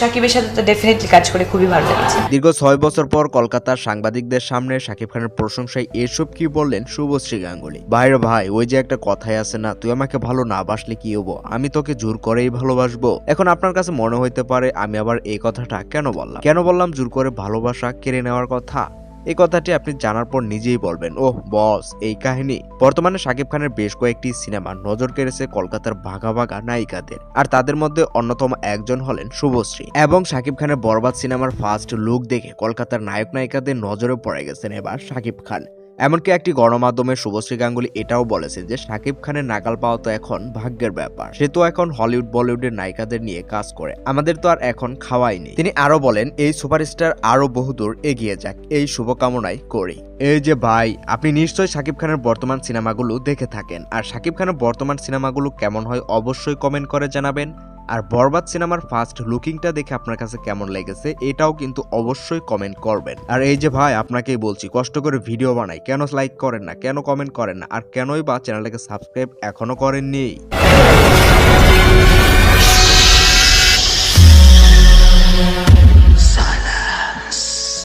সাকিবের সাথে তো ডেফিনেটলি কাজ করে খুবই ভালো লেগেছে। দীর্ঘ ছয় বছর পর কলকাতার সাংবাদিকদের সামনে শাকিব খানের প্রশংসায় এসব কি বললেন শুভশ্রী গাঙ্গুলি। ভাইরে ভাই, ওই যে একটা কথাই আছে না, তুই আমাকে ভালো না বাসলে কি হব? আমি তোকে জোর করেই ভালোবাসবো। এখন আপনার কাছে মনে হইতে পারে আমি আবার এই কথাটা কেন বললাম? কেন বললাম জোর করে ভালোবাসা কেড়ে নেওয়ার কথা? এই কথাটি আপনি জানার পর নিজেই বলবেন, ওহ, বস, এই কাহিনী। বর্তমানে শাকিব খানের বেশ কয়েকটি সিনেমা নজর কেড়েছে কলকাতার ভাগা ভাগা নায়িকাদের, আর তাদের মধ্যে অন্যতম একজন হলেন শুভশ্রী। এবং শাকিব খানের বরবাদ সিনেমার ফার্স্ট লুক দেখে কলকাতার নায়ক নায়িকাদের নজরে পড়ে গেছেন এবার শাকিব খান। এমনকি একটি গণমাধ্যমে শুভশ্রী গাঙ্গুলি এটাও বলেছে যে শাকিব খানের নাগাল পাওয়া তো এখন ভাগ্যের ব্যাপার। সে তো এখন হলিউড, বলিউডের নায়িকাদের নিয়ে কাজ করে। আমাদের তো আর এখন খাওয়াই নেই। তিনি আরও বলেন, এই সুপারস্টার আরও বহুদূর এগিয়ে যাক। এই শুভকামনাই করি। এই যে ভাই, আপনি নিশ্চয়ই শাকিব খানের বর্তমান সিনেমাগুলো দেখে থাকেন। আর শাকিব খানের বর্তমান সিনেমাগুলো কেমন হয় অবশ্যই কমেন্ট করে জানাবেন। আর বরবাদ সিনেমার ফার্স্ট লুকিংটা দেখে আপনার কাছে কেমন লেগেছে, এটাও কিন্তু অবশ্যই কমেন্ট করবেন। আর এই যে ভাই, আপনাকেই বলছি, কষ্ট করে ভিডিও বানাই, কেন লাইক করেন না, কেন কমেন্ট করেন না, আর কেনই বা চ্যানেলটাকে সাবস্ক্রাইব এখনও করেননি?